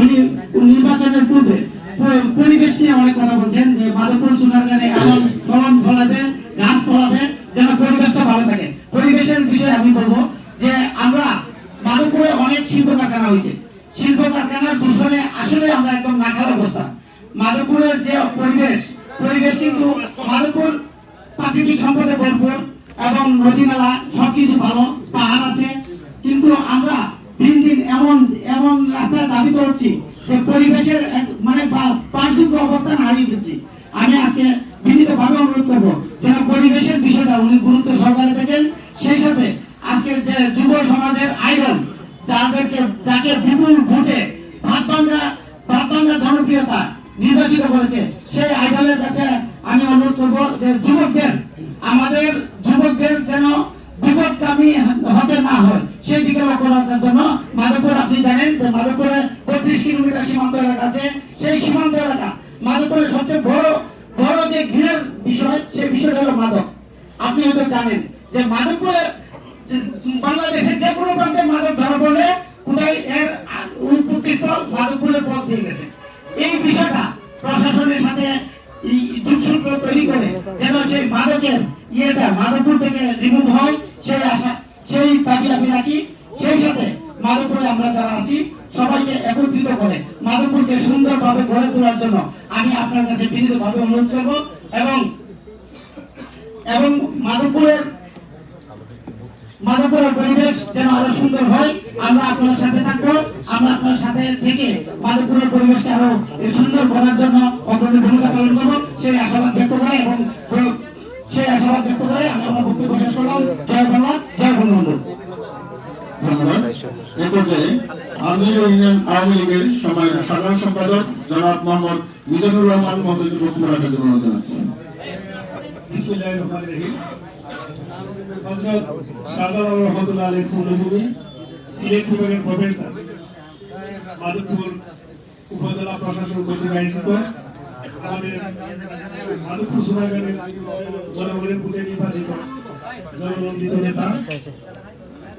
উনি নির্বাচনের পূর্বে পরিবেশ নিয়ে অনেক কথা বলছেন, যে মাধবপুর চুনারগানে এমন ফলন ফলাবে, গাছ ফলাবে, যেন পরিবেশটা ভালো থাকে। পরিবেশের বিষয়ে আমি বলব যে আমরা মাধবপুরে অনেক শিল্প কারখানা হয়েছে। শিল্প কারখানার দূষণে আসলে আমরা একদম নাকাল অবস্থা। মাধবপুরের যে পরিবেশ পরিবেশ কিন্তু মাধবপুর প্রাকৃতিক সম্পদে ভরপুর এবং নদী নালা সবকিছু ভালো, পাহাড় আছে। কিন্তু আমরা দিন দিন এমন এমন রাস্তায় দাবি করছি যে পরিবেশের মানে পা- পারিশুদ্ধ অবস্থান হারিয়ে ফেলছি আমি আজকে বিনীত ভাবে অনুরোধ করব, যেন পরিবেশের বিষয়টা উনি গুরুত্ব সহকারে দেখেন। সেই সাথে আজকের যে যুব সমাজের আইডল, যাদেরকে, যাকে বিপুল ভোটে ভাত ভাঙ্গা ভাত ভাঙ্গা জনপ্রিয়তা নির্বাচিত করেছে, সেই আইডলের কাছে আমি অনুরোধ করব যে যুবকদের, আমাদের যুবকদের যেন বিপদগামী হতে না হয় সেই দিকে লক্ষ্য রাখার জন্য মাধবপুর, আপনি জানেন যে মাধবপুরে বত্রিশ কিলোমিটার সীমান্ত এলাকা আছে। সেই সীমান্ত এলাকা মাধবপুরের সবচেয়ে বড় বড় যে ঘৃণার বিষয়, সেই বিষয়টা হলো মাদক। আপনি হয়তো জানেন যে মাধবপুরে বাংলাদেশের যে কোনো প্রান্তে মাদক ধরা পড়লে কোথায় এর উৎপত্তি স্থল মাধবপুরের পথ দিয়ে গেছে। এই বিষয়টা প্রশাসনের সাথে যোগসূত্র তৈরি করে যেন সেই মাদকের ইয়েটা মাধবপুর থেকে রিমুভ হয়, সেই আশা সেই দাবি আমি রাখি, সেই সাথে মাধবপুরে আমরা যারা আছি, সবাইকে একত্রিত করে মাধবপুরকে সুন্দরভাবে গড়ে তোলার জন্য আমি আপনার কাছে বিনীতভাবে অনুরোধ করব এবং এবং মাধবপুরের মাধবপুরের পরিবেশ যেন আরও সুন্দর হয়, আমরা আপনার সাথে থাকব, আমরা আপনার সাথে থেকে মাধবপুরের পরিবেশকে আরও সুন্দর করার জন্য অগ্রণী ভূমিকা পালন করব সেই আশাবাদ ব্যক্ত করে এবং সেই আশাবাদ ব্যক্ত করে আমি আমার বক্তব্য শেষ করলাম জয় বাংলা জয় বঙ্গবন্ধু ধন্যবাদ এ পর্যায়ে আমির ইউনিয়ন আওয়ামী লীগের সময়ের সাধারণ সম্পাদক জনাব মোহাম্মদ মিজানুর রহমান মহোদয়কে বক্তব্য রাখার জন্য অনুরোধ জানাচ্ছি। জনগণের নেতা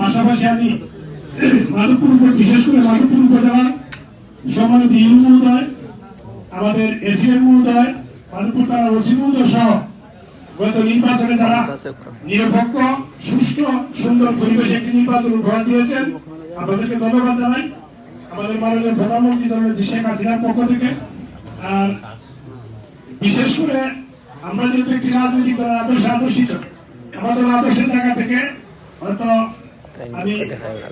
পাশাপাশি আমি মাধবপুর বিশেষ করে মাধবপুর উপজেলার সম্মানিত ইউন মহোদয়, আমাদের এসিএম মহোদয়, মাধবপুর তারা ওসি মহোদয় সহ গত নির্বাচনে যারা নিরপেক্ষ, সুষ্ঠু, সুন্দর পরিবেশে একটি নির্বাচন উপহার দিয়েছেন, আপনাদেরকে ধন্যবাদ জানাই। আমাদের মাননীয় প্রধানমন্ত্রী জননেত্রী শেখ হাসিনার পক্ষ থেকে। আর বিশেষ করে আমরা যেহেতু একটি রাজনৈতিক দলের আদর্শে আদর্শিত, আমাদের আদর্শের জায়গা থেকে হয়তো আমি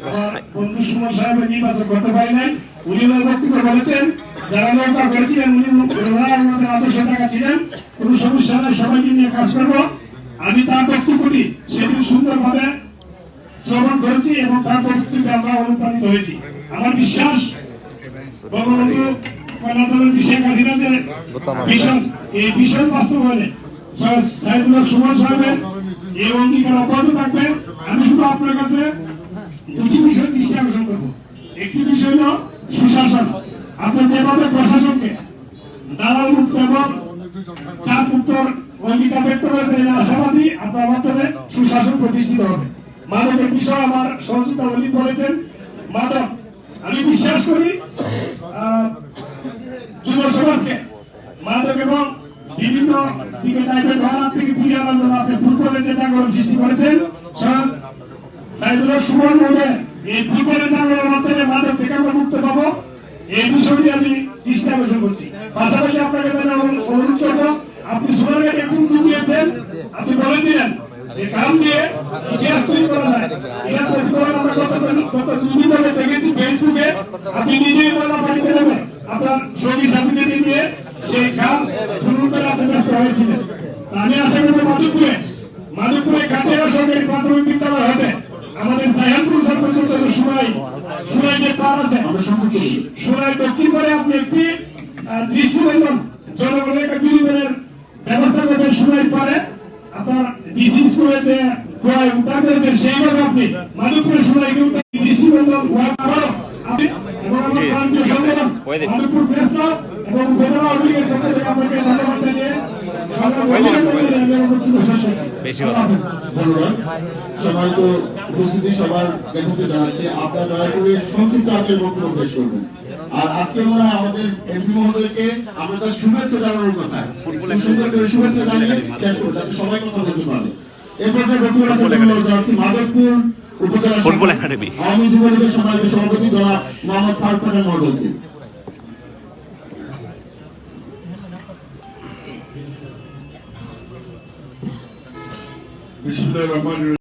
আমার বন্ধু সুমন সাহেবের নির্বাচন করতে পারি নাই। উনি বক্তব্য বলেছেন যারা নৌকা করেছিলেন উনি ওনারা আমাদের ছিলেন। কোনো সমস্যা নেই সবাইকে নিয়ে কাজ করব। আমি তার বক্তব্যটি সেদিন সুন্দরভাবে শ্রবণ করেছি এবং তার বক্তব্যে আমরা অনুপ্রাণিত হয়েছি। আমার বিশ্বাস বঙ্গবন্ধু কন্যাতন্ত্রী শেখ হাসিনা যে ভীষণ এই ভীষণ বাস্তবায়নে। সাইদুল্লাহ সুমন সাহেবের এই অঙ্গীকার অব্যাহত থাকবে। আমি শুধু আপনার কাছে দুটি বিষয় দৃষ্টি আকর্ষণ করব। একটি বিষয় হল সুশাসন। আপনি যেভাবে প্রশাসনকে দালাল মুক্ত এবং চাপ মুক্তর অঙ্গীকার ব্যক্ত করেছেন আশাবাদী আপনার মাধ্যমে সুশাসন প্রতিষ্ঠিত হবে। মাদকের বিষয় আমার সহযোগিতা অলি বলেছেন। মাদক, আমি বিশ্বাস করি যুব সমাজকে মাদক এবং বিভিন্ন ডাইভার্ট হওয়ার থেকে ফিরিয়ে আনার জন্য আপনি ফুটবলের যে জাগরণ সৃষ্টি করেছেন সৈয়দ সাইদুল্লাহ সুমন মহোদয়, এই ফুটবলের জাগরণের মাধ্যমে মাদক থেকে আমরা মুক্ত পাবো। এই বিষয়টি আমি দৃষ্টি আকর্ষণ করছি। পাশাপাশি আপনাকে অনুরোধ করব, আপনি সুগারের একটু দিয়েছেন, আপনি বলেছিলেন যে কাম দিয়ে গ্যাস তৈরি করা যায়। এটা প্রতিফলন আমরা গত গত দুদিন ধরে দেখেছি ফেসবুকে। আপনি নিজেই বলা বাড়িতে যাবেন আপনার সঙ্গী সাথীকে দিয়ে সেই কাম শুরু করে আপনি ব্যস্ত হয়েছিলেন আমি আশা করব মাধবপুরে। মাধবপুরে কাটিয়া সরকারি প্রাথমিক বিদ্যালয় হবে। আমাদের সাইহানপুর সরপঞ্চ সুরাই সুরাই। যে পার আছে। সুরাই দক্ষিণ করে আপনি একটি আহ, দৃষ্টিনন্দন জনগণের একটা বিনোদনের ব্যবস্থা করবেন সুরাই পারে আপনার ডিসি স্কুলে যে ক্রয় উদ্ধার করেছেন সেইভাবে আপনি মাধবপুরে সুরাইকে উদ্ধার দৃষ্টিনন্দন হওয়ার কারণ আপনি এবং আমার প্রান্তীয় সংগঠন মাধবপুর প্রেস ক্লাব এবং উপজেলা লীগের পক্ষ থেকে আপনাকে ধন্যবাদ জানিয়ে সংগ্রাম আমি আমার বক্তব্য শেষ করছি। বেশি হাফেজ। ধন্যবাদ উপস্থিতি সবার দেখতে জানাচ্ছি আপনারা দয়া করে সংক্ষিপ্ত আপনার বক্তব্য পেশ করবেন আর আজকে মনে হয় আমাদের এমপি মহোদয়কে আমরা তার শুভেচ্ছা জানানোর কথা সুন্দর করে শুভেচ্ছা জানিয়ে শেষ করব যাতে সবাই কথা বলতে পারে এই পর্যায়ে বক্তব্য জানাচ্ছি মাধবপুর ফুটবল একাডেমি। আওয়ামী যুবলীগের সম্মানিত সভাপতি জনাব মোহাম্মদ ফারুক মহোদয়কে Bismillah